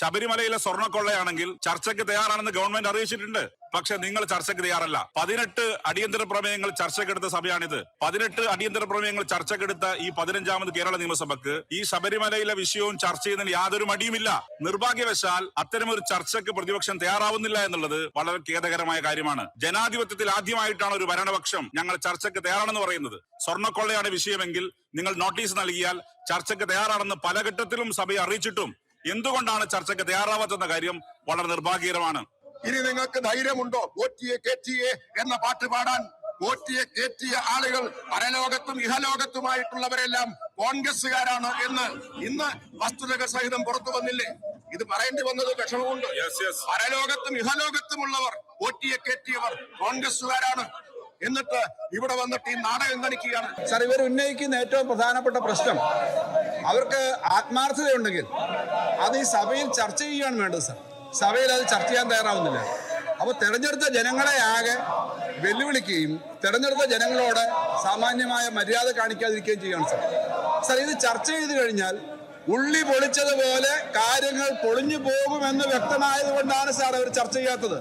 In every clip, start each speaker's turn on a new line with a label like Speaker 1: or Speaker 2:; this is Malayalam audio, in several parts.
Speaker 1: ശബരിമലയിലെ സ്വർണക്കൊള്ളയാണെങ്കിൽ ചർച്ചയ്ക്ക് തയ്യാറാണെന്ന് ഗവൺമെന്റ് അറിയിച്ചിട്ടുണ്ട്. പക്ഷെ നിങ്ങൾ ചർച്ചയ്ക്ക് തയ്യാറല്ല. പതിനെട്ട് അടിയന്തര പ്രമേയങ്ങൾ ചർച്ചയ്ക്കെടുത്ത സഭയാണിത്. പതിനെട്ട് അടിയന്തര പ്രമേയങ്ങൾ ചർച്ചയ്ക്കെടുത്ത ഈ പതിനഞ്ചാമത് കേരള നിയമസഭക്ക് ഈ ശബരിമലയിലെ വിഷയവും ചർച്ച ചെയ്യുന്നതിന് യാതൊരു മടിയുമില്ല. നിർഭാഗ്യവശാൽ അത്തരമൊരു ചർച്ചയ്ക്ക് പ്രതിപക്ഷം തയ്യാറാവുന്നില്ല എന്നുള്ളത് വളരെ ഖേദകരമായ കാര്യമാണ്. ജനാധിപത്യത്തിൽ ആദ്യമായിട്ടാണ് ഒരു ഭരണപക്ഷം ഞങ്ങൾ ചർച്ചയ്ക്ക് തയ്യാറാണെന്ന് പറയുന്നത്. സ്വർണക്കൊള്ളയാണ് വിഷയമെങ്കിൽ നിങ്ങൾ നോട്ടീസ് നൽകിയാൽ ചർച്ചയ്ക്ക് തയ്യാറാണെന്ന് പല ഘട്ടത്തിലും സഭയെ അറിയിച്ചിട്ടും എന്തുകൊണ്ടാണ് ചർച്ചയ്ക്ക് തയ്യാറാവാത്തെന്ന കാര്യം വളരെ നിർഭാഗ്യകരമാണ്.
Speaker 2: ഇനി നിങ്ങൾക്ക് ധൈര്യമുണ്ടോ? ഓറ്റിയെ കേറ്റിയെ എന്ന പാട്ട് പാടാൻ? ഓറ്റിയെ കേറ്റിയ ആളുകൾ പരലോകത്തും ഇഹലോകത്തുമായിട്ടുള്ളവരെല്ലാം കോൺഗ്രസ്സുകാരാണ് എന്ന് ഇന്ന് വസ്തുതകൾ സഹിതം പുറത്തു വന്നില്ലേ? ഇത് പറയേണ്ടി വന്നത് വിഷമമുണ്ട്. പരലോകത്തും ഇഹലോകത്തുമുള്ളവർ ഓറ്റിയെ കേറ്റിയവർ കോൺഗ്രസുകാരാണ് എന്നിട്ട് ഇവിടെ വന്നിട്ട് ഈ നാടകം കളിക്കുകയാണ്
Speaker 3: സർ ഇവർ ഉന്നയിക്കുന്ന ഏറ്റവും പ്രധാനപ്പെട്ട പ്രശ്നം അവർക്ക് ആത്മാർത്ഥതയുണ്ടെങ്കിൽ അത് ഈ സഭയിൽ ചർച്ച ചെയ്യുകയാണ് വേണ്ടത് സർ. സഭയിൽ അത് ചർച്ച ചെയ്യാൻ തയ്യാറാവുന്നില്ല. അപ്പോൾ തെരഞ്ഞെടുത്ത ജനങ്ങളെ ആകെ വെല്ലുവിളിക്കുകയും തെരഞ്ഞെടുത്ത ജനങ്ങളോട് സാമാന്യമായ മര്യാദ കാണിക്കാതിരിക്കുകയും ചെയ്യുകയാണ് സർ. സർ ഇത് ചർച്ച ചെയ്ത് കഴിഞ്ഞാൽ ഉള്ളി പൊളിച്ചതുപോലെ കാര്യങ്ങൾ പൊളിഞ്ഞു പോകുമെന്ന് വ്യക്തമായത് കൊണ്ടാണ് സാർ അവർ ചർച്ച ചെയ്യാത്തത്.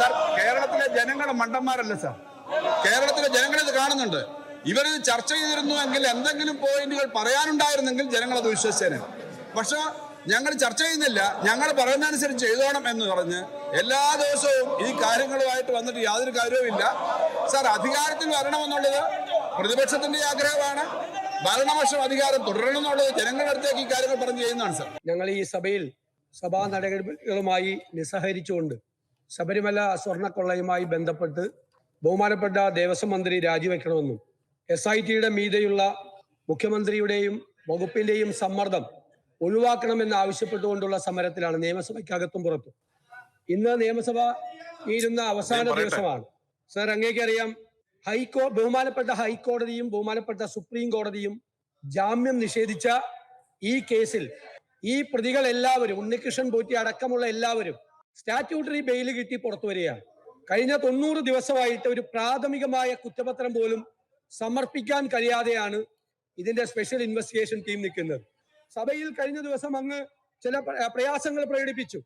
Speaker 3: സർ കേരളത്തിലെ ജനങ്ങൾ മണ്ടന്മാരല്ല സാർ. കേരളത്തിലെ ജനങ്ങൾ ഇത് കാണുന്നുണ്ട്. ഇവരിത് ചർച്ച ചെയ്തിരുന്നു എങ്കിൽ എന്തെങ്കിലും പോയിന്റുകൾ പറയാനുണ്ടായിരുന്നെങ്കിൽ ജനങ്ങൾ അത് വിശ്വസിച്ചേനെ. പക്ഷെ ഞങ്ങൾ ചർച്ച ചെയ്യുന്നില്ല. ഞങ്ങൾ പറയുന്നതനുസരിച്ച് ചെയ്തോണം എന്ന് പറഞ്ഞ് എല്ലാ ദിവസവും ഈ കാര്യങ്ങളുമായിട്ട് വന്നിട്ട് യാതൊരു കാര്യവുമില്ല സാർ അധികാരത്തിൽ വരണമെന്നുള്ളത് പ്രതിപക്ഷത്തിന്റെ ആഗ്രഹമാണ്. ഭരണപക്ഷം അധികാരം തുടരണം എന്നുള്ളത് ജനങ്ങളുടെ അടുത്തേക്ക് ഈ കാര്യങ്ങൾ പറഞ്ഞു ചെയ്യുന്നതാണ് സാർ.
Speaker 4: ഞങ്ങൾ ഈ സഭയിൽ സഭാ നടപടികളുമായി നിസ്സഹരിച്ചുകൊണ്ട് ശബരിമല സ്വർണക്കൊള്ളയുമായി ബന്ധപ്പെട്ട് ബഹുമാനപ്പെട്ട ദേവസ്വം മന്ത്രി രാജിവെക്കണമെന്നും എസ് ഐ ടിയുടെ മീതെയുള്ള മുഖ്യമന്ത്രിയുടെയും വകുപ്പിന്റെയും സമ്മർദ്ദം ഒഴിവാക്കണമെന്ന് ആവശ്യപ്പെട്ടുകൊണ്ടുള്ള സമരത്തിലാണ് നിയമസഭയ്ക്കകത്തും പുറത്തും. ഇന്ന് നിയമസഭ ഇരുന്ന അവസാന. ദിവസമാണ്. സർ അങ്ങേക്കറിയാം ഹൈക്കോ ബഹുമാനപ്പെട്ട ഹൈക്കോടതിയും ബഹുമാനപ്പെട്ട സുപ്രീം കോടതിയും ജാമ്യം നിഷേധിച്ച ഈ കേസിൽ ഈ പ്രതികൾ എല്ലാവരും ഉണ്ണികൃഷ്ണൻ പോറ്റി അടക്കമുള്ള എല്ലാവരും സ്റ്റാറ്റ്യൂട്ടറി ബെയിൽ കിട്ടി പുറത്തു വരികയാണ്. കഴിഞ്ഞ തൊണ്ണൂറ് ദിവസമായിട്ട് ഒരു പ്രാഥമികമായ കുറ്റപത്രം പോലും സമർപ്പിക്കാൻ കഴിയാതെയാണ് ഇതിന്റെ സ്പെഷ്യൽ ഇൻവെസ്റ്റിഗേഷൻ ടീം നിൽക്കുന്നത്. സഭയിൽ കഴിഞ്ഞ ദിവസം അങ്ങ് ചില പ്ര- പ്രയാസങ്ങൾ പ്രകടിപ്പിച്ചു.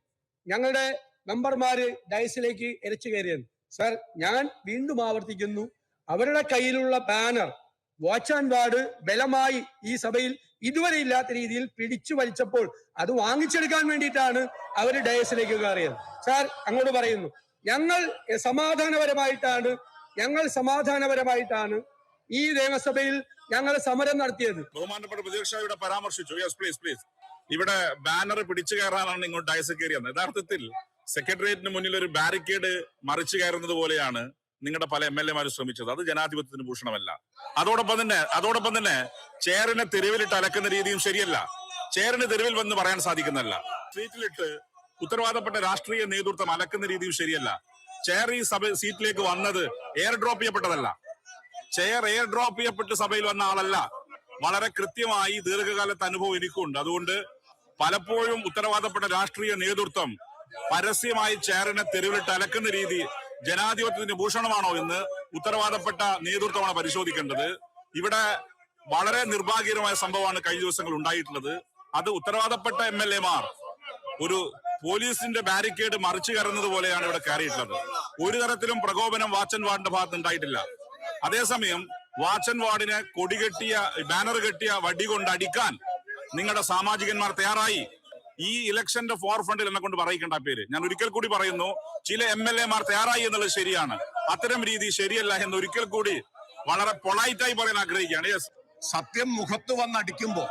Speaker 4: ഞങ്ങളുടെ മെമ്പർമാര് ഡയസിലേക്ക് എരച്ചു കയറിയെന്ന്. സർ ഞാൻ വീണ്ടും ആവർത്തിക്കുന്നു. അവരുടെ കയ്യിലുള്ള ബാനർ വാച്ച് ആൻഡ് വാർഡ് ബലമായി ഈ സഭയിൽ ഇതുവരെ ഇല്ലാത്ത രീതിയിൽ പിടിച്ചു വലിച്ചപ്പോൾ അത് വാങ്ങിച്ചെടുക്കാൻ വേണ്ടിയിട്ടാണ് അവർ ഡയസിലേക്ക് കയറിയത്. സാർ അങ്ങോട്ട് പറയുന്നു. ഞങ്ങൾ സമാധാനപരമായിട്ടാണ് ഞങ്ങൾ സമാധാനപരമായിട്ടാണ് ഈ നിയമസഭയിൽ ഞങ്ങൾ സമരം നടത്തിയത്.
Speaker 1: ബഹുമാനപ്പെട്ട പ്രതിപക്ഷ ഇവിടെ പരാമർശിച്ചു. യെസ് പ്ലീസ് പ്ലീസ് ഇവിടെ ബാനർ പിടിച്ചു കയറാനാണ് ഇങ്ങോട്ട് ഡയസ് കയറിയത്. യഥാർത്ഥത്തിൽ സെക്രട്ടേറിയറ്റിന് മുന്നിൽ ഒരു ബാരിക്കേഡ് മറിച്ചു കയറുന്നത് പോലെയാണ് നിങ്ങളുടെ പല എം എൽ എമാരും ശ്രമിച്ചത്. അത് ജനാധിപത്യത്തിന് ഭൂഷണമല്ല. അതോടൊപ്പം തന്നെ അതോടൊപ്പം തന്നെ ചെയറിനെ തെരുവിലിട്ട് അലക്കുന്ന രീതിയും ശരിയല്ല. ചെയറിന് തെരുവിൽ വന്ന് പറയാൻ സാധിക്കുന്നല്ല സീറ്റിലിട്ട് ഉത്തരവാദപ്പെട്ട രാഷ്ട്രീയ നേതൃത്വം അലക്കുന്ന രീതിയും ശരിയല്ല. ചെയർ ഈ സഭ സീറ്റിലേക്ക് വന്നത് എയർ ഡ്രോപ്പ് ചെയ്യപ്പെട്ടതല്ല. ചെയർ എയർ ഡ്രോപ്പ് ചെയ്യപ്പെട്ട് സഭയിൽ വന്ന ആളല്ല. വളരെ കൃത്യമായി ദീർഘകാലത്തെ അനുഭവം എനിക്കുണ്ട്. അതുകൊണ്ട് പലപ്പോഴും ഉത്തരവാദപ്പെട്ട രാഷ്ട്രീയ നേതൃത്വം പരസ്യമായി ചെയറിനെ തെരുവിലിട്ട് അലക്കുന്ന രീതി ജനാധിപത്യത്തിന്റെ ഭൂഷണമാണോ എന്ന് ഉത്തരവാദപ്പെട്ട നേതൃത്വമാണ് പരിശോധിക്കേണ്ടത്. ഇവിടെ വളരെ നിർഭാഗ്യകരമായ സംഭവമാണ് കഴിഞ്ഞ ദിവസങ്ങൾ ഉണ്ടായിട്ടുള്ളത്. അത് ഉത്തരവാദപ്പെട്ട എം എൽ എമാർ ഒരു പോലീസിന്റെ ബാരിക്കേഡ് മറിച്ചു കയറുന്നത് പോലെയാണ് ഇവിടെ കയറിയിട്ടുള്ളത്. ഒരു തരത്തിലും പ്രകോപനം വാച്ചൻ വാർഡിന്റെ ഭാഗത്ത് ഉണ്ടായിട്ടില്ല അതേസമയം വാച്ചൻ കൊടി കെട്ടിയ ബാനർ കെട്ടിയ വടി കൊണ്ട് അടിക്കാൻ നിങ്ങളുടെ സാമാജികന്മാർ തയ്യാറായി. ഈ ഇലക്ഷന്റെ ഫോർ ഫണ്ടിൽ എന്നെ കൊണ്ട് പറയിക്കേണ്ട പേര്. ഞാൻ ഒരിക്കൽ കൂടി പറയുന്നു ചില എം എൽ എമാർ തയ്യാറായി എന്നുള്ളത് ശരിയാണ്. അത്തരം രീതി ശരിയല്ല എന്ന് ഒരിക്കൽ കൂടി വളരെ പൊളൈറ്റായി പറയാൻ ആഗ്രഹിക്കുകയാണ്. യെസ്
Speaker 2: സത്യം മുഖത്ത് വന്നടിക്കുമ്പോ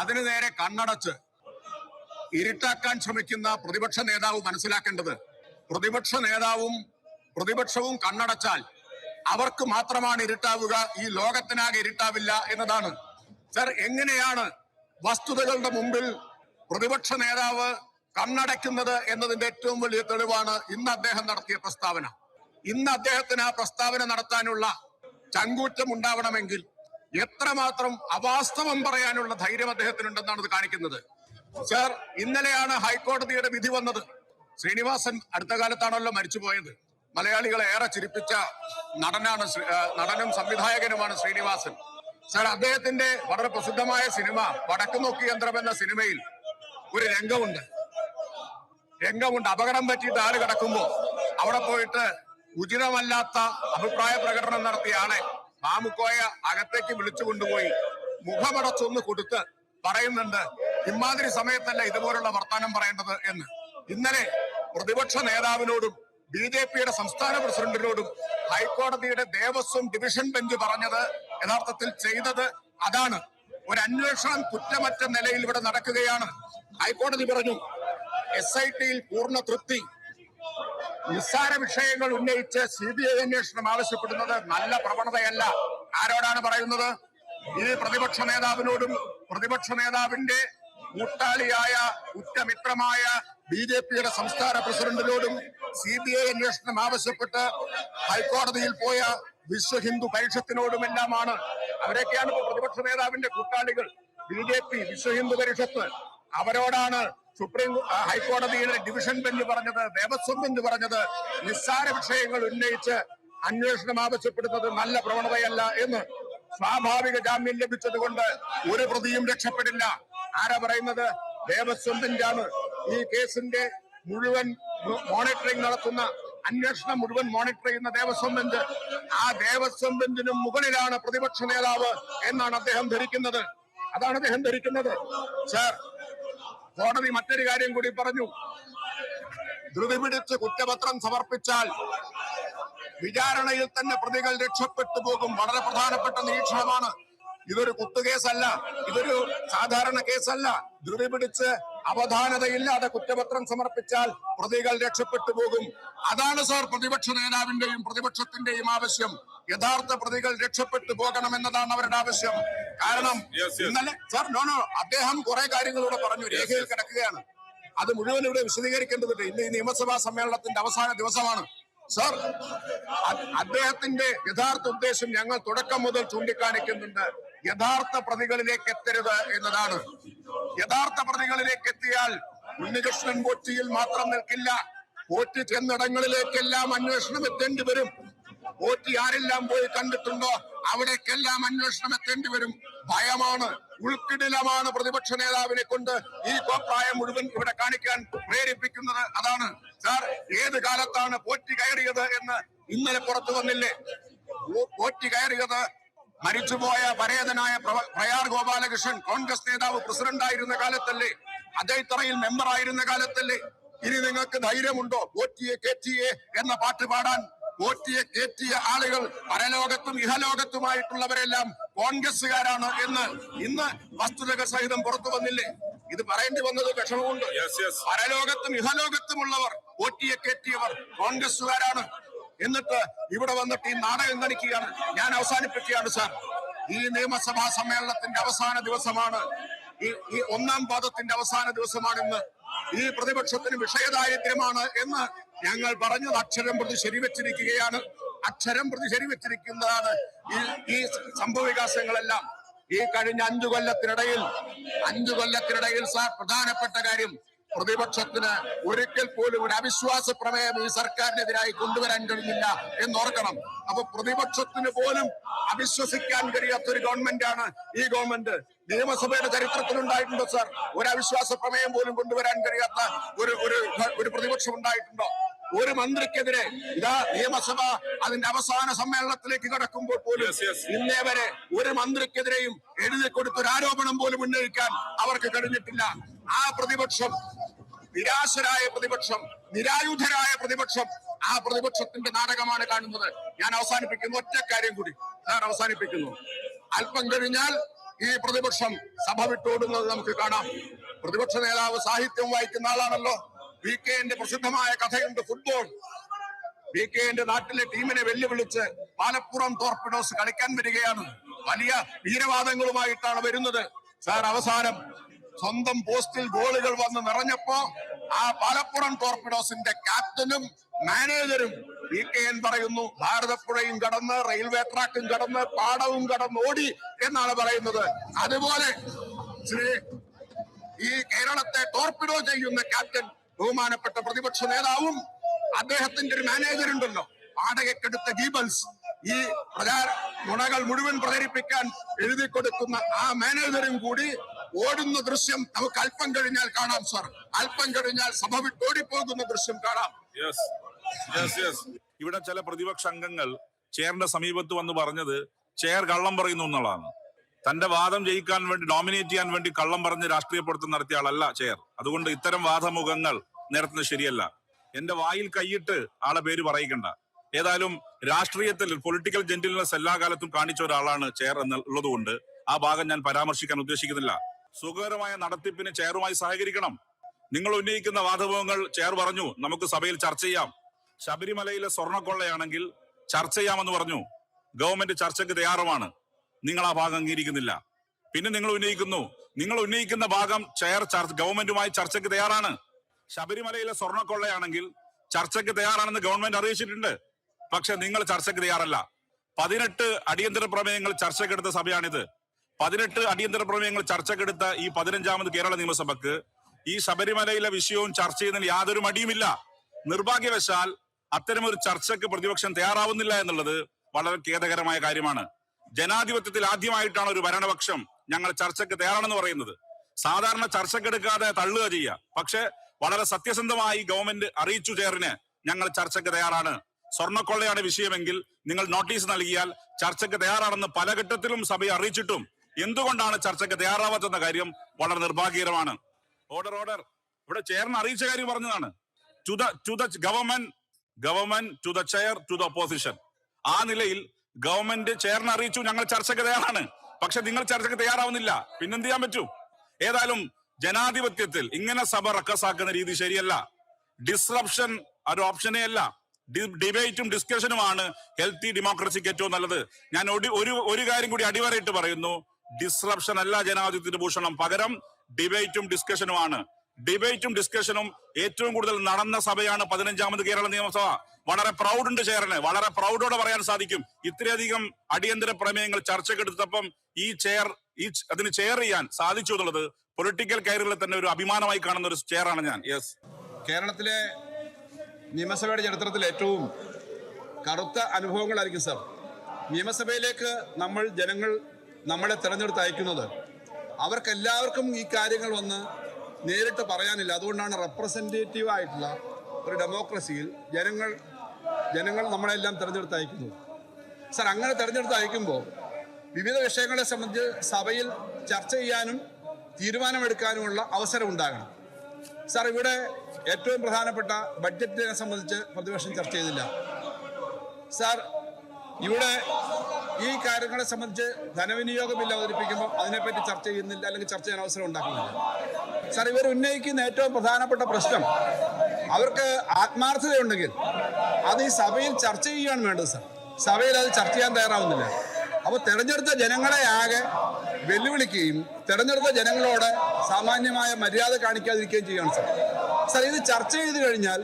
Speaker 2: അതിനു നേരെ കണ്ണടച്ച് ഇരുട്ടാക്കാൻ ശ്രമിക്കുന്ന പ്രതിപക്ഷ നേതാവ് മനസ്സിലാക്കേണ്ടത് പ്രതിപക്ഷ നേതാവും പ്രതിപക്ഷവും കണ്ണടച്ചാൽ അവർക്ക് മാത്രമാണ് ഇരുട്ടാവുക ഈ ലോകത്തിനാകെ ഇരുട്ടാവില്ല എന്നതാണ്. സർ എങ്ങനെയാണ് വസ്തുതകളുടെ മുമ്പിൽ പ്രതിപക്ഷ നേതാവ് കണ്ണടയ്ക്കുന്നത് എന്നതിന്റെ ഏറ്റവും വലിയ തെളിവാണ് ഇന്ന് അദ്ദേഹം നടത്തിയ പ്രസ്താവന. ഇന്ന് അദ്ദേഹത്തിന് ആ പ്രസ്താവന നടത്താനുള്ള ചങ്കൂറ്റം ഉണ്ടാവണമെങ്കിൽ എത്രമാത്രം അവാസ്തവം പറയാനുള്ള ധൈര്യം അദ്ദേഹത്തിനുണ്ടെന്നാണ് ഇത് കാണിക്കുന്നത്. സർ ഇന്നലെയാണ് ഹൈക്കോടതിയുടെ വിധി വന്നത്. ശ്രീനിവാസൻ അടുത്ത കാലത്താണല്ലോ മരിച്ചുപോയത്. മലയാളികളെ ഏറെ ചിരിപ്പിച്ച നടനാണ് നടനും സംവിധായകനുമാണ് ശ്രീനിവാസൻ. സർ അദ്ദേഹത്തിന്റെ വളരെ പ്രസിദ്ധമായ സിനിമ വടക്കുനോക്കി യന്ത്രം എന്ന സിനിമയിൽ ഒരു രംഗമുണ്ട്. രംഗമുണ്ട്. അപകടം പറ്റിയിട്ട് ആൾ കിടക്കുമ്പോ അവിടെ പോയിട്ട് ഉചിതമല്ലാത്ത അഭിപ്രായ പ്രകടനം നടത്തിയ ആളെ മാമുക്കോയ അകത്തേക്ക് വിളിച്ചു കൊണ്ടുപോയി മുഖമടച്ചൊന്ന് കൊടുത്ത് പറയുന്നുണ്ട് ഇമാതിരി സമയത്തല്ല ഇതുപോലുള്ള വർത്താനം പറയേണ്ടത് എന്ന്. ഇന്നലെ പ്രതിപക്ഷ നേതാവിനോടും ബി ജെ പിയുടെ സംസ്ഥാന പ്രസിഡന്റിനോടും ഹൈക്കോടതിയുടെ ദേവസ്വം ഡിവിഷൻ ബെഞ്ച് പറഞ്ഞത് യഥാർത്ഥത്തിൽ ചെയ്തത് അതാണ്. ഒരു അന്വേഷണം കുറ്റമറ്റ നിലയിൽ ഇവിടെ നടക്കുകയാണ്. ഹൈക്കോടതി പറഞ്ഞു എസ് ഐ ടിയിൽ പൂർണ തൃപ്തി. നിസ്സാര വിഷയങ്ങൾ ഉന്നയിച്ച് സി ബി ഐ അന്വേഷണം ആവശ്യപ്പെടുന്നത് നല്ല പ്രവണതയല്ല. ആരോടാണ് പറയുന്നത്? ഇത് പ്രതിപക്ഷ നേതാവിനോടും പ്രതിപക്ഷ നേതാവിന്റെ കൂട്ടാളിയായ ഉറ്റമിത്രമായ ബി ജെ പിയുടെ സംസ്ഥാന പ്രസിഡന്റിനോടും സി ബി ഐ അന്വേഷണം ആവശ്യപ്പെട്ട് ഹൈക്കോടതിയിൽ പോയ വിശ്വ ഹിന്ദു പരിഷത്തിനോടും എല്ലാമാണ് അവരൊക്കെയാണ് ഇപ്പോൾ പ്രതിപക്ഷ നേതാവിന്റെ കൂട്ടാളികൾ. B J P Vishwa Hindu Parishad. അവരോടാണ് supreme ഹൈക്കോടതിയുടെ ഡിവിഷൻ ബെഞ്ച് പറഞ്ഞത് ദേവസ്വം ബെഞ്ച് പറഞ്ഞത് നിസ്സാര വിഷയങ്ങൾ ഉന്നയിച്ച് അന്വേഷണം ആവശ്യപ്പെടുന്നത് നല്ല പ്രവണതയല്ല എന്ന് സ്വാഭാവിക ജാമ്യം ലഭിച്ചത് കൊണ്ട് ഒരു പ്രതിയും രക്ഷപ്പെടില്ല. ആരാ പറയുന്നത്? ദേവസ്വം ബെഞ്ചാണ് ഈ കേസിന്റെ മുഴുവൻ മോണിറ്ററിംഗ് നടത്തുന്ന അന്വേഷണം മുഴുവൻ മോണിറ്റർ ചെയ്യുന്ന ദേവസ്വം ബെഞ്ച് ആ ദേവസ്വം ബെഞ്ചിനും മുകളിലാണ് പ്രതിപക്ഷ നേതാവ് എന്നാണ് അദ്ദേഹം ധരിക്കുന്നത്. അതാണ് അദ്ദേഹം ധരിക്കുന്നത്. സാർ കോടതി മറ്റൊരു കാര്യം കൂടി പറഞ്ഞു. ധൃതി പിടിച്ച് കുറ്റപത്രം സമർപ്പിച്ചാൽ വിചാരണയിൽ തന്നെ പ്രതികൾ രക്ഷപ്പെട്ടു പോകും. വളരെ പ്രധാനപ്പെട്ട നിരീക്ഷണമാണ്. ഇതൊരു കുത്തുകേസല്ല ഇതൊരു സാധാരണ കേസല്ല. ധൃതി പിടിച്ച് അവധാനതയില്ലാതെ കുറ്റപത്രം സമർപ്പിച്ചാൽ പ്രതികൾ രക്ഷപ്പെട്ടു പോകും. അതാണ് സാർ പ്രതിപക്ഷ നേതാവിന്റെയും പ്രതിപക്ഷത്തിന്റെയും ആവശ്യം. യഥാർത്ഥ പ്രതികൾ രക്ഷപ്പെട്ടു പോകണം എന്നതാണ് അവരുടെ ആവശ്യം. കാരണം. ഇന്നലെ സാർ നോ നോ അദ്ദേഹം കുറെ കാര്യങ്ങളിലൂടെ പറഞ്ഞു രേഖയിൽ കിടക്കുകയാണ്. അത് മുഴുവൻ ഇവിടെ വിശദീകരിക്കേണ്ടതുണ്ട് ഇന്ന് ഈ നിയമസഭാ സമ്മേളനത്തിന്റെ അവസാന ദിവസമാണ്. സാർ അദ്ദേഹത്തിന്റെ യഥാർത്ഥ ഉദ്ദേശം ഞങ്ങൾ തുടക്കം മുതൽ ചൂണ്ടിക്കാണിക്കുന്നുണ്ട്. യഥാർത്ഥ പ്രതികളിലേക്ക് എത്തരുത് എന്നതാണ്. യഥാർത്ഥ പ്രതികളിലേക്ക് എത്തിയാൽ ഉണ്ണികൃഷ്ണൻ കൊച്ചിയിൽ മാത്രം നിൽക്കില്ല. പോറ്റി ചെന്നിടങ്ങളിലേക്കെല്ലാം അന്വേഷണം എത്തേണ്ടി വരും. പോറ്റി ആരെല്ലാം പോയി കണ്ടിട്ടുണ്ടോ? അവിടേക്കെല്ലാം അന്വേഷണം എത്തേണ്ടി വരും. ഭയമാണ് ഉൾക്കിടിലമാണ് പ്രതിപക്ഷ നേതാവിനെ കൊണ്ട് ഈ കോപ്രായം മുഴുവൻ ഇവിടെ കാണിക്കാൻ പ്രേരിപ്പിക്കുന്നത്. അതാണ്. സാർ ഏത് കാലത്താണ് പോറ്റി കയറിയത് എന്ന് ഇന്നലെ പുറത്തു വന്നില്ലേ? പോറ്റി കയറിയത് മരിച്ചുപോയ പരേതനായ പ്രയാർ ഗോപാലകൃഷ്ണൻ കോൺഗ്രസ് നേതാവ് പ്രസിഡന്റ് ആയിരുന്ന കാലത്തല്ലേ അദ്ദേഹത്തറയിൽ മെമ്പർ ആയിരുന്ന കാലത്തല്ലേ? ഇനി നിങ്ങൾക്ക് ധൈര്യമുണ്ടോ? പോറ്റിയെ കേറ്റിയെ എന്ന പാട്ട് പാടാൻ പോറ്റിയെ കേറ്റിയ ആളുകൾ പരലോകത്തും ഇഹലോകത്തുമായിട്ടുള്ളവരെല്ലാം കോൺഗ്രസ്സുകാരാണ് എന്ന് ഇന്ന് വസ്തുതകൾ സഹിതം പുറത്തു വന്നില്ലേ? ഇത് പറയേണ്ടി വന്നത് വിഷമമുണ്ട്. പരലോകത്തും ഇഹലോകത്തുമുള്ളവർ പോറ്റിയെ കേറ്റിയവർ കോൺഗ്രസ്സുകാരാണ്. എന്നിട്ട് ഇവിടെ വന്നിട്ട് ഈ നാടകം കളിക്കുകയാണ് ഞാൻ അവസാനിപ്പിക്കുകയാണ് സാർ ഈ നിയമസഭാ സമ്മേളനത്തിന്റെ അവസാന ദിവസമാണ്. ഈ ഈ ഒന്നാം പാദത്തിന്റെ അവസാന ദിവസമാണെന്ന് ഈ പ്രതിപക്ഷത്തിന് വിഷയദാരിദ്ര്യമാണ് എന്ന് ഞങ്ങൾ പറഞ്ഞത്. അക്ഷരം പ്രതി ശരിവെച്ചിരിക്കുകയാണ്. അക്ഷരം പ്രതി ശരിവെച്ചിരിക്കുന്നതാണ് ഈ ഈ സംഭവവികാസങ്ങളെല്ലാം. ഈ കഴിഞ്ഞ അഞ്ചു കൊല്ലത്തിനിടയിൽ അഞ്ചു കൊല്ലത്തിനിടയിൽ സാർ പ്രധാനപ്പെട്ട കാര്യം പ്രതിപക്ഷത്തിന് ഒരിക്കൽ പോലും ഒരു അവിശ്വാസ പ്രമേയം ഈ സർക്കാരിനെതിരായി കൊണ്ടുവരാൻ കഴിഞ്ഞില്ല എന്നോർക്കണം. അപ്പൊ പ്രതിപക്ഷത്തിന് പോലും അവിശ്വസിക്കാൻ കഴിയാത്ത ഒരു ഗവൺമെന്റാണ് ഈ ഗവൺമെന്റ്. നിയമസഭയുടെ ചരിത്രത്തിൽ ഉണ്ടായിട്ടുണ്ടോ സാർ? ഒരു അവിശ്വാസ പ്രമേയം പോലും കൊണ്ടുവരാൻ കഴിയാത്ത ഒരു ഒരു ഒരു പ്രതിപക്ഷം ഉണ്ടായിട്ടുണ്ടോ? ഒരു മന്ത്രിക്കെതിരെ ഇതാ നിയമസഭ അതിന്റെ അവസാന സമ്മേളനത്തിലേക്ക് കടക്കുമ്പോൾ പോലും. ഇന്നേ വരെ ഒരു മന്ത്രിക്കെതിരെയും എഴുതി കൊടുത്തൊരു ആരോപണം പോലും ഉന്നയിക്കാൻ അവർക്ക് കഴിഞ്ഞിട്ടില്ല. ആ പ്രതിപക്ഷം നിരാശരായ പ്രതിപക്ഷം നിരായുധരായ പ്രതിപക്ഷം ആ പ്രതിപക്ഷത്തിന്റെ നാടകമാണ് കാണുന്നത്. ഞാൻ അവസാനിപ്പിക്കുന്നു. ഒറ്റ കാര്യം കൂടി ഞാൻ അവസാനിപ്പിക്കുന്നു. അല്പം കഴിഞ്ഞാൽ ഈ പ്രതിപക്ഷം സഭ വിട്ടോടുന്നത് നമുക്ക് കാണാം. പ്രതിപക്ഷ നേതാവ് സാഹിത്യം വായിക്കുന്ന ആളാണല്ലോ. വി കെന്റെ പ്രസിദ്ധമായ കഥയുണ്ട് ഫുട്ബോൾ. പി കെ എന്റെ നാട്ടിലെ ടീമിനെ വെല്ലുവിളിച്ച് പാലപ്പുറം ടോർപിഡോസ് കളിക്കാൻ വരികയാണ്. വലിയ വീരവാദങ്ങളുമായിട്ടാണ് വരുന്നത്. സാർ അവസാനം സ്വന്തം പോസ്റ്റിൽ ഗോളുകൾ വന്ന് നിറഞ്ഞപ്പോ ആ പാലപ്പുറം ടോർപിഡോസിന്റെ ക്യാപ്റ്റനും മാനേജറും വി കെ എൻ പറയുന്നു ഭാരതപ്പുഴയും കടന്ന് റെയിൽവേ ട്രാക്കും കടന്ന് പാടവും കടന്ന് ഓടി എന്നാണ് പറയുന്നത്. അതുപോലെ ശ്രീ ഈ കേരളത്തെ ടോർപിഡോ ചെയ്യുന്ന ക്യാപ്റ്റൻ ബഹുമാനപ്പെട്ട പ്രതിപക്ഷ നേതാവും അദ്ദേഹത്തിന്റെ ഒരു മാനേജർ ഉണ്ടല്ലോ വാടകയ്ക്കെടുത്ത ഗീബൽസ്. ഈ പ്രചാര നുണകൾ മുഴുവൻ പ്രചരിപ്പിക്കാൻ എഴുതി കൊടുക്കുന്ന ആ മാനേജറും കൂടി ഓടുന്ന ദൃശ്യം നമുക്ക് അല്പം കഴിഞ്ഞാൽ കാണാം സാർ അല്പം കഴിഞ്ഞാൽ സഭ വിട്ടോടിപ്പോകുന്ന ദൃശ്യം കാണാം.
Speaker 1: ഇവിടെ ചില പ്രതിപക്ഷ അംഗങ്ങൾ ചെയറിന്റെ സമീപത്ത് വന്ന് പറഞ്ഞത് ചെയർ കള്ളം പറയുന്നു എന്നുള്ളതാണ്. തന്റെ വാദം ജയിക്കാൻ വേണ്ടി ഡോമിനേറ്റ് ചെയ്യാൻ വേണ്ടി കള്ളം പറഞ്ഞ് രാഷ്ട്രീയപ്പെടുത്തം നടത്തിയ ആളല്ല ചെയർ അതുകൊണ്ട് ഇത്തരം വാദമുഖങ്ങൾ നേരത്തുന്നത് ശരിയല്ല. എന്റെ വായിൽ കൈയിട്ട് ആളെ പേര് പറയിക്കണ്ട. ഏതായാലും രാഷ്ട്രീയത്തിൽ പൊളിറ്റിക്കൽ ജെന്റിൽനെസ് എല്ലാ കാലത്തും കാണിച്ച ഒരാളാണ് ചെയർ എന്നുള്ളതുകൊണ്ട് ആ ഭാഗം ഞാൻ പരാമർശിക്കാൻ ഉദ്ദേശിക്കുന്നില്ല. സുഖകരമായ നടത്തിപ്പിന് ചെയറുമായി സഹകരിക്കണം. നിങ്ങൾ ഉന്നയിക്കുന്ന വാദഭവങ്ങൾ ചെയർ പറഞ്ഞു നമുക്ക് സഭയിൽ ചർച്ച ചെയ്യാം. ശബരിമലയിലെ സ്വർണക്കൊള്ളയാണെങ്കിൽ ചർച്ച ചെയ്യാമെന്ന് പറഞ്ഞു. ഗവൺമെന്റ് ചർച്ചയ്ക്ക് തയ്യാറുമാണ്. നിങ്ങൾ ആ ഭാഗം അംഗീകരിക്കുന്നില്ല. പിന്നെ നിങ്ങൾ ഉന്നയിക്കുന്നു. നിങ്ങൾ ഉന്നയിക്കുന്ന ഭാഗം ചെയർ ഗവൺമെന്റുമായി ചർച്ചയ്ക്ക് തയ്യാറാണ്. ശബരിമലയിലെ സ്വർണക്കൊള്ളയാണെങ്കിൽ ചർച്ചയ്ക്ക് തയ്യാറാണെന്ന് ഗവൺമെന്റ് അറിയിച്ചിട്ടുണ്ട്. പക്ഷെ നിങ്ങൾ ചർച്ചയ്ക്ക് തയ്യാറല്ല. പതിനെട്ട് അടിയന്തര പ്രമേയങ്ങൾ ചർച്ചയ്ക്കെടുത്ത സഭയാണിത്. പതിനെട്ട് അടിയന്തര പ്രമേയങ്ങൾ ചർച്ചക്കെടുത്ത ഈ പതിനഞ്ചാമത് കേരള നിയമസഭക്ക് ഈ ശബരിമലയിലെ വിഷയവും ചർച്ച ചെയ്യുന്നതിൽ യാതൊരു മടിയുമില്ല. നിർഭാഗ്യവശാൽ അത്തരമൊരു ചർച്ചയ്ക്ക് പ്രതിപക്ഷം തയ്യാറാവുന്നില്ല എന്നുള്ളത് വളരെ ഖേദകരമായ കാര്യമാണ്. ജനാധിപത്യത്തിൽ ആദ്യമായിട്ടാണ് ഒരു ഭരണപക്ഷം ഞങ്ങൾ ചർച്ചയ്ക്ക് തയ്യാറാണെന്ന് പറയുന്നത്. സാധാരണ ചർച്ചക്കെടുക്കാതെ തള്ളുക ചെയ്യുക. പക്ഷെ വളരെ സത്യസന്ധമായി ഗവൺമെന്റ് അറിയിച്ചു ചേറിന് ഞങ്ങൾ ചർച്ചയ്ക്ക് തയ്യാറാണ്. സ്വർണക്കൊള്ളയാണ് വിഷയമെങ്കിൽ നിങ്ങൾ നോട്ടീസ് നൽകിയാൽ ചർച്ചയ്ക്ക് തയ്യാറാണെന്ന് പല ഘട്ടത്തിലും സഭയെ അറിയിച്ചിട്ടും എന്തുകൊണ്ടാണ് ചർച്ചയ്ക്ക് തയ്യാറാവാത്തെന്ന കാര്യം വളരെ നിർഭാഗ്യകരമാണ്. ഓർഡർ ഓർഡർ ഇവിടെ ചെയറിന് അറിയിച്ച കാര്യം പറഞ്ഞതാണ്. To the to the government government to the chair to the opposition ആ നിലയിൽ ഗവൺമെന്റ് ചെയറിനെ അറിയിച്ചു ഞങ്ങൾ ചർച്ചയ്ക്ക് തയ്യാറാണ്. പക്ഷെ നിങ്ങൾ ചർച്ചയ്ക്ക് തയ്യാറാവുന്നില്ല. പിന്നെന്ത് ചെയ്യാൻ പറ്റൂ? ഏതായാലും ജനാധിപത്യത്തിൽ ഇങ്ങനെ സഭ റക്കസാക്കുന്ന രീതി ശരിയല്ല. ഡിസ്റപ്ഷൻ ഒരു ഓപ്ഷനേ അല്ല. ഡിബേറ്റും ഡിസ്കഷനുമാണ് ഹെൽത്തി ഡെമോക്രസിക്ക് ഏറ്റവും നല്ലത്. ഞാൻ ഒരു ഒരു കാര്യം കൂടി അടിവരയിട്ട് പറയുന്നു. ഡിസ്റപ്ഷൻ അല്ല ജനാധിപത്യത്തിന്റെ ഭൂഷണം. പകരം ഡിബേറ്റും ഡിസ്കഷനുമാണ് ഡിബേറ്റും ഡിസ്കഷനും ഏറ്റവും കൂടുതൽ നടന്ന സഭയാണ് പതിനഞ്ചാമത് കേരള നിയമസഭ. വളരെ പ്രൗഡ് ഉണ്ട് ചെയറിന് വളരെ പ്രൗഡോടെ പറയാൻ സാധിക്കും. ഇത്രയധികം അടിയന്തര പ്രമേയങ്ങൾ ചർച്ചക്കെടുത്തപ്പം ഈ ചെയർ ഈ അതിന് ചെയർ ചെയ്യാൻ സാധിച്ചു എന്നുള്ളത് പൊളിറ്റിക്കൽ കരിയറിൽ തന്നെ ഒരു അഭിമാനമായി കാണുന്ന ഒരു ചെയറാണ് ഞാൻ. യെസ്
Speaker 3: കേരളത്തിലെ നിയമസഭയുടെ ചരിത്രത്തിൽ ഏറ്റവും കറുത്ത അനുഭവങ്ങളായിരിക്കും സർ നിയമസഭയിലേക്ക് നമ്മൾ ജനങ്ങൾ നമ്മളെ തെരഞ്ഞെടുത്ത് അയക്കുന്നത് അവർക്കെല്ലാവർക്കും ഈ കാര്യങ്ങൾ വന്ന് നേരിട്ട് പറയാനില്ല. അതുകൊണ്ടാണ് റെപ്രസെന്റേറ്റീവ് ആയിട്ടുള്ള ഒരു ഡെമോക്രസിയിൽ ജനങ്ങൾ ജനങ്ങൾ നമ്മളെല്ലാം തിരഞ്ഞെടുത്ത് അയക്കുന്നത് സർ അങ്ങനെ തിരഞ്ഞെടുത്ത് അയക്കുമ്പോൾ വിവിധ വിഷയങ്ങളെ സംബന്ധിച്ച് സഭയിൽ ചർച്ച ചെയ്യാനും തീരുമാനമെടുക്കാനുമുള്ള അവസരം ഉണ്ടാകണം. സാർ ഇവിടെ ഏറ്റവും പ്രധാനപ്പെട്ട ബഡ്ജറ്റിനെ സംബന്ധിച്ച് പ്രതിപക്ഷം ചർച്ച ചെയ്തില്ല. സാർ ഇവിടെ ഈ കാര്യങ്ങളെ സംബന്ധിച്ച് ധനവിനിയോഗ ബില്ല് അവതരിപ്പിക്കുമ്പോൾ അതിനെപ്പറ്റി ചർച്ച ചെയ്യുന്നില്ല അല്ലെങ്കിൽ ചർച്ച ചെയ്യാൻ അവസരം ഉണ്ടാക്കുന്നില്ല. സാർ ഇവർ ഉന്നയിക്കുന്ന ഏറ്റവും പ്രധാനപ്പെട്ട പ്രശ്നം അവർക്ക് ആത്മാർത്ഥതയുണ്ടെങ്കിൽ അത് ഈ സഭയിൽ ചർച്ച ചെയ്യുകയാണ് വേണ്ടത് സാർ. സഭയിൽ അത് ചർച്ച ചെയ്യാൻ തയ്യാറാവുന്നില്ല. അപ്പോൾ തെരഞ്ഞെടുത്ത ജനങ്ങളെ ആകെ വെല്ലുവിളിക്കുകയും തെരഞ്ഞെടുത്ത ജനങ്ങളോട് സാമാന്യമായ മര്യാദ കാണിക്കാതിരിക്കുകയും ചെയ്യുകയാണ് സാർ. സാർ ഇത് ചർച്ച ചെയ്ത് കഴിഞ്ഞാൽ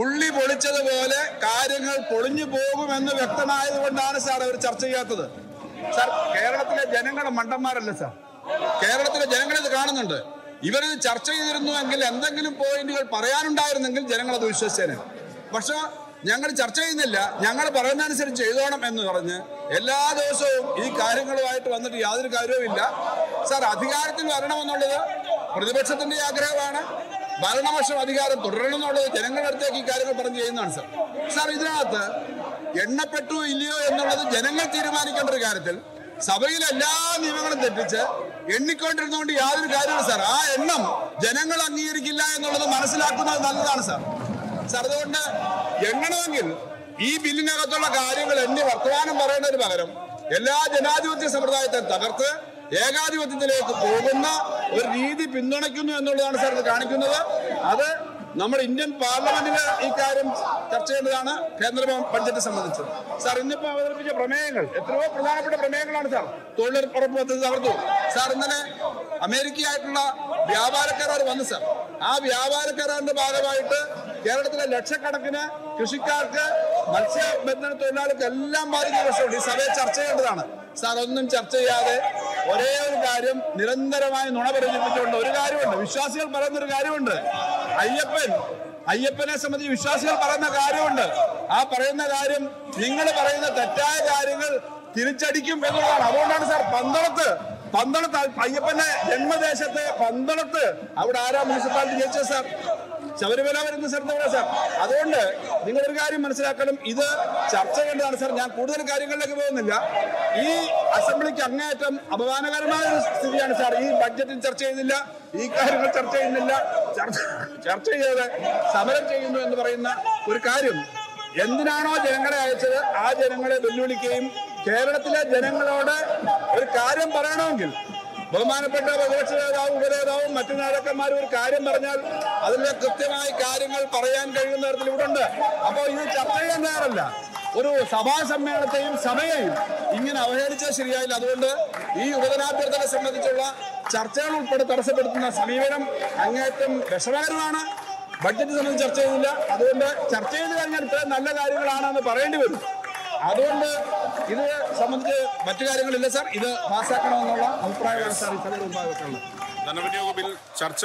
Speaker 3: ഉള്ളി പൊളിച്ചതുപോലെ കാര്യങ്ങൾ പൊളിഞ്ഞു പോകുമെന്ന് വ്യക്തമായത് കൊണ്ടാണ് സാർ അവർ ചർച്ച ചെയ്യാത്തത്. സാർ കേരളത്തിലെ ജനങ്ങൾ മണ്ടന്മാരല്ല സാർ. കേരളത്തിലെ ജനങ്ങൾ ഇത് കാണുന്നുണ്ട്. ഇവരിത് ചർച്ച ചെയ്തിരുന്നുവെങ്കിൽ എന്തെങ്കിലും പോയിന്റുകൾ പറയാനുണ്ടായിരുന്നെങ്കിൽ ജനങ്ങൾ അത് വിശ്വസിച്ചേനെ. പക്ഷെ ഞങ്ങൾ ചർച്ച ചെയ്യുന്നില്ല. ഞങ്ങൾ പറയുന്നതനുസരിച്ച് ചെയ്തോണം എന്ന് പറഞ്ഞ് എല്ലാ ദിവസവും ഈ കാര്യങ്ങളുമായിട്ട് വന്നിട്ട് യാതൊരു കാര്യവുമില്ല. സാർ അധികാരത്തിൽ വരണമെന്നുള്ളത് പ്രതിപക്ഷത്തിന്റെ ആഗ്രഹമാണ്. ഭരണപക്ഷം അധികാരം തുടരണം എന്നുള്ളത് ജനങ്ങളുടെ അടുത്തേക്ക് ഈ കാര്യങ്ങൾ പറഞ്ഞു ചെയ്യുന്നതാണ് സർ. സാർ ഇതിനകത്ത് എണ്ണപ്പെട്ടു ഇല്ലയോ എന്നുള്ളത് ജനങ്ങൾ തീരുമാനിക്കേണ്ട ഒരു കാര്യത്തിൽ സഭയിലെ എല്ലാ നിയമങ്ങളും തെറ്റിച്ച് എണ്ണിക്കൊണ്ടിരുന്നുകൊണ്ട് യാതൊരു കാര്യമാണ് സാർ. ആ എണ്ണം ജനങ്ങൾ അംഗീകരിക്കില്ല എന്നുള്ളത് മനസ്സിലാക്കുന്നത് നല്ലതാണ് സാർ. സാർ അതുകൊണ്ട് എണ്ണണമെങ്കിൽ ഈ ബില്ലിനകത്തുള്ള കാര്യങ്ങൾ എണ്ണി വർത്തമാനം പറയുന്നതിന് പകരം എല്ലാ ജനാധിപത്യ സമ്പ്രദായത്തെ തകർത്ത് ഏകാധിപത്യത്തിലേക്ക് പോകുന്ന ഒരു രീതി പിന്തുണയ്ക്കുന്നു എന്നുള്ളതാണ് സാർ ഇത് കാണിക്കുന്നത്. അത് നമ്മുടെ ഇന്ത്യൻ പാർലമെന്റിൽ ഈ കാര്യം ചർച്ച ചെയ്യേണ്ടതാണ് കേന്ദ്ര ബഡ്ജറ്റ് സംബന്ധിച്ച്. സാർ ഇന്നിപ്പോ അവതരിപ്പിച്ച പ്രമേയങ്ങൾ എത്രയോ പ്രധാനപ്പെട്ട പ്രമേയങ്ങളാണ് സാർ. തൊഴിലുറപ്പ് പദ്ധതി തകർത്തു. സാർ ഇന്നലെ അമേരിക്കയായിട്ടുള്ള വ്യാപാര കരാർ വന്നു സാർ. ആ വ്യാപാര കരാറിന്റെ ഭാഗമായിട്ട് കേരളത്തിലെ ലക്ഷക്കണക്കിന് കൃഷിക്കാർക്ക് മത്സ്യബന്ധന തൊഴിലാളികൾക്ക് എല്ലാം ബാധിക്കുന്ന പ്രശ്നമുണ്ട്. ഈ സഭയെ ചർച്ച ചെയ്യേണ്ടതാണ്. സാർ ഒന്നും ചർച്ച ചെയ്യാതെ ഒരേ ഒരു കാര്യം നിരന്തരമായി നുണ പ്രചരിപ്പിച്ചുകൊണ്ട് ഒരു കാര്യമുണ്ട്. വിശ്വാസികൾ പറയുന്ന ഒരു കാര്യമുണ്ട്. അയ്യപ്പൻ അയ്യപ്പനെ സംബന്ധിച്ച് വിശ്വാസികൾ പറയുന്ന കാര്യമുണ്ട്. ആ പറയുന്ന കാര്യം നിങ്ങൾ പറയുന്ന തെറ്റായ കാര്യങ്ങൾ തിരിച്ചടിക്കും എന്നുള്ളതാണ്. അതുകൊണ്ടാണ് സാർ പന്തളത്ത് പന്തളത്ത് അയ്യപ്പന്റെ ജന്മദേശത്തെ പന്തളത്ത് അവിടെ ആരാ മുനിസിപ്പാലിറ്റി ജയിച്ചത് സാർ? ശബരിമല വരുന്ന സ്ഥലത്ത് എവിടെ സാർ? അതുകൊണ്ട് നിങ്ങളൊരു കാര്യം മനസ്സിലാക്കണം. ഇത് ചർച്ച ചെയ്യേണ്ടതാണ് സാർ. ഞാൻ കൂടുതൽ കാര്യങ്ങളിലേക്ക് പോകുന്നില്ല. ഈ അസംബ്ലിക്ക് അങ്ങേയറ്റം അപമാനകരമായ ഒരു സ്ഥിതിയാണ് സാർ. ഈ ബഡ്ജറ്റിൽ ചർച്ച ചെയ്യുന്നില്ല ഈ കാര്യങ്ങൾ ചർച്ച ചെയ്യുന്നില്ല. ചർച്ച ചർച്ച ചെയ്യാതെ സമരം ചെയ്യുന്നു എന്ന് പറയുന്ന ഒരു കാര്യം എന്തിനാണോ ജനങ്ങളെ അയച്ചത്? ആ ജനങ്ങളെ വെല്ലുവിളിക്കുകയും കേരളത്തിലെ ജനങ്ങളോട് ഒരു കാര്യം പറയണമെങ്കിൽ ബഹുമാനപ്പെട്ട പ്രതിപക്ഷ നേതാവും ഉപനേതാവും മറ്റു നേതാക്കന്മാരും ഒരു കാര്യം പറഞ്ഞാൽ അതിന്റെ കൃത്യമായി കാര്യങ്ങൾ പറയാൻ കഴിയുന്ന തരത്തിൽ ഇവിടെ ഉണ്ട്. അപ്പോൾ ഇത് ചർച്ച ചെയ്യാൻ തയ്യാറല്ല ഒരു സഭാ സമ്മേളനത്തെയും സഭയെയും ഇങ്ങനെ അവഹേളിച്ചാൽ ശരിയായില്ല. അതുകൊണ്ട് ഈ ഉപജനാഭ്യർത്ഥനെ സംബന്ധിച്ചുള്ള ചർച്ചകൾ ഉൾപ്പെടെ തടസ്സപ്പെടുത്തുന്ന സമീപനം അങ്ങേറ്റം വിഷമകരമാണ് ബഡ്ജറ്റ് സംബന്ധിച്ച് ചർച്ച ചെയ്യുന്നില്ല അതുകൊണ്ട് ചർച്ച ചെയ്ത് കഴിഞ്ഞാൽ ഇത്രയും നല്ല കാര്യങ്ങളാണെന്ന് പറയേണ്ടി വരും. അതുകൊണ്ട് ഇത് സംബന്ധിച്ച് മറ്റു കാര്യങ്ങളില്ല സാർ. ഇത് പാസ്സാക്കണമെന്നുള്ള അഭിപ്രായമാണ് സാർ. സഭയിൽ ഉണ്ടായിട്ടുള്ളത്
Speaker 1: ധനവിനിയോഗ ബിൽ ചർച്ച